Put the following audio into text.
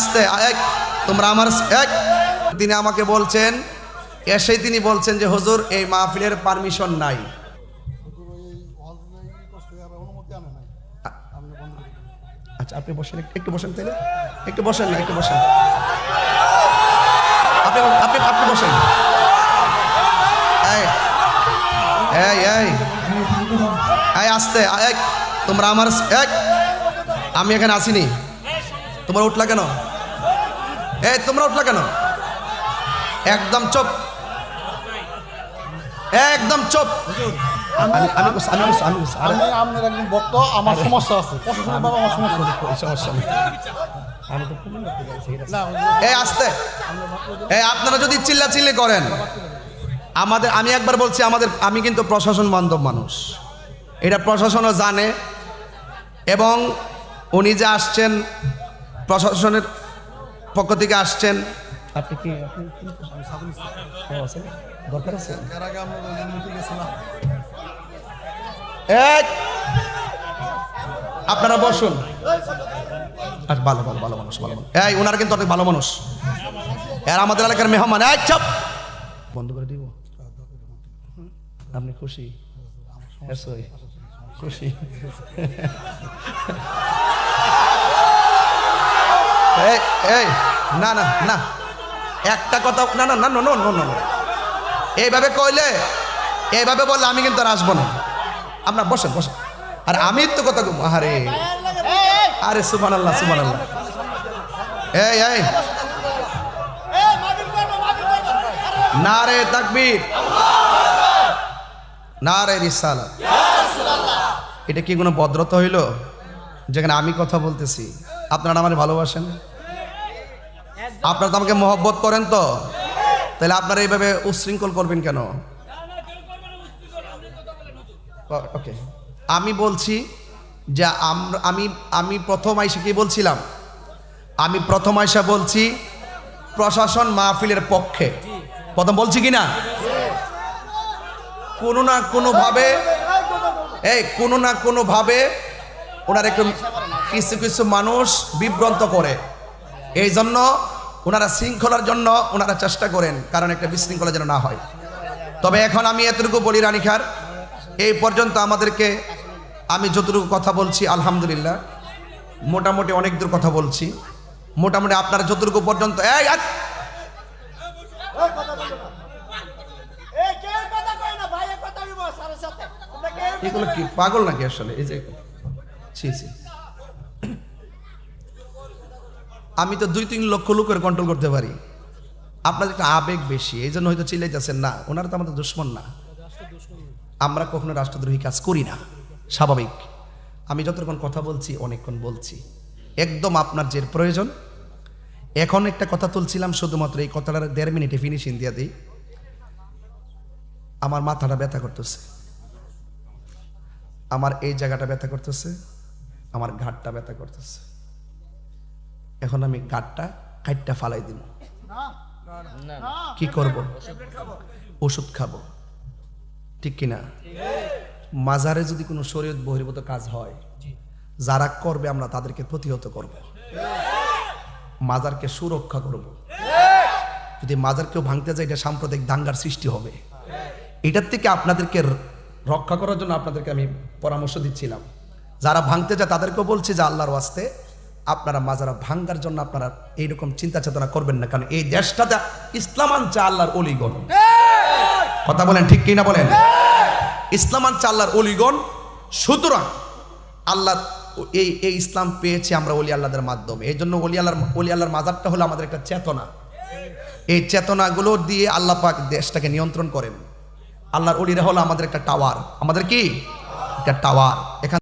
আসতে, এক, তোমরা আমার এক। তিনি আমাকে বলছেন, এসেই তিনি বলছেন যে, হুজুর, এই মাহফিলের পারমিশন নাই। আচ্ছা আপনি বসেন, একটু- বসেন তাহলে একটু বসেন না, একটু বসেন। আপনি আপনি বসেন। আসতে, এক। তোমরা আমার এক। আমি এখানে আসিনি। তোমরা উঠলা কেন? এই তোমরা উঠলা কেন? একদম চুপ। একদম চুপ। আমি আপনার একজন ভক্ত আমার সমস্যা আছে। বাবা আমার সমস্যা সমস্যা এই আসতে। এই আপনারা যদি চিল্লা চিল্লি করেন আমাদের আমি একবার বলছি আমাদের আমি কিন্তু প্রশাসন বান্ধব মানুষ। এটা প্রশাসনও জানে। এবং উনি যে আসছেন প্রশাসনের পক্ষ থেকে আসছেন। আপনি কি? দরকার আছে? এক। আপনারা বসুন। আচ্ছা ভালো ভালো ভালো মানুষ ভালো মানুষ। এই ওনারা কিন্তু অনেক ভালো মানুষ। এর আমাদের এলাকার মেহমান। এক চাপ। বন্ধ করে দিব? আপনি খুশি? খুশি। এই এই, না না না। একটা কথা, না না না নো নো নো এইভাবে কইলে, এইভাবে বললে আমি কিন্তু আর আসব না। আপনার বসেন বসেন। আর আমি তো কথা আরে আরে সুমান আল্লাহ সুমান আল্লাহ এই এই। না রে তাকবীর। না রে এটা কি কোনো ভদ্রতা হইল? যেখানে আমি কথা বলতেছি। আপনারা আমার ভালোবাসেন? আপনারা তো আমাকে মহব্বত করেন তো। তাহলে আপনারা এইভাবে উশৃঙ্খল করবেন কেন? ওকে। আমি বলছি যে আমি আমি প্রথম আইসা কি বলছিলাম? আমি প্রথম আইসা বলছি প্রশাসন মাহফিলের পক্ষে। প্রথম বলছি কি না? কোনো না কোনোভাবে, এই, কোনো না কোনোভাবে ওনার একটু কিছু কিছু মানুষ বিভ্রান্ত করে। এই জন্য ওনারা শৃঙ্খলার জন্য ওনারা চেষ্টা করেন কারণ একটা বিশৃঙ্খলা যেন না হয়। তবে এখন আমি এতটুকু বলি রানিখার এই পর্যন্ত আমাদেরকে আমি যতটুকু কথা বলছি আলহামদুলিল্লাহ মোটামুটি অনেক দূর কথা বলছি। মোটামুটি আপনারা যতটুকু পর্যন্ত এগুলো কি পাগল নাকি আসলে? এই যে ছি ছি। আমি তো দুই তিন লক্ষ লোকের কন্ট্রোল করতে পারি। আপনাদের একটা আবেগ বেশি, এই জন্য হয়তো চিল্লাইতেছেন না। ওনারা তো আমাদের দুশ্মন না। আমরা কখনো রাষ্ট্রদ্রোহী কাজ করি না। স্বাভাবিক। আমি যতক্ষণ কথা বলছি, অনেকক্ষণ বলছি। একদম আপনার যে প্রয়োজন। এখন একটা কথা তুলছিলাম শুধুমাত্র এই কথাটার দেড় মিনিটে ফিনিশিং দিয়ে দিই। আমার মাথাটা ব্যথা করতেছে। আমার এই জায়গাটা ব্যথা করতেছে। আমার ঘাটটা ব্যথা করতেছে। এখন আমি ঘাটটা কাইটটা ফালাই দিব। কি করব? ওষুধ খাব। ঠিক কিনা? মাজারে যদি কোনো শরীয়ত বহির্ভূত কাজ হয় যারা করবে আমরা তাদেরকে প্রতিহত করব। মাজারকে সুরক্ষা করব। যদি মাজার কেউ ভাঙতে যায় এটা সাম্প্রদায়িক দাঙ্গার সৃষ্টি হবে। এটার থেকে আপনাদেরকে রক্ষা করার জন্য আপনাদেরকে আমি পরামর্শ দিচ্ছিলাম। যারা ভাঙতে যায় তাদেরকেও বলছি যে আল্লাহর ওয়াস্তে আপনারা মাজারা ভাঙ্গার জন্য আপনারা এইরকম চিন্তা চেতনা করবেন না, কারণ এই দেশটাতে ইসলাম আনছে আল্লাহর অলিগণ। কথা বলেন ঠিক কিনা বলেন? ইসলাম আনছে আল্লাহর অলিগণ, সুতরাং আল্লাহ এই এই ইসলাম পেয়েছি আমরা অলি আল্লাহদের মাধ্যমে। এই জন্য অলি আল্লাহর অলি আল্লাহর মাজারটা হলো আমাদের একটা চেতনা। এই চেতনাগুলো দিয়ে আল্লাহ পাক দেশটাকে নিয়ন্ত্রণ করেন। আল্লাহর অলিরা হলো আমাদের একটা টাওয়ার। আমাদের কি? একটা টাওয়ার। এখান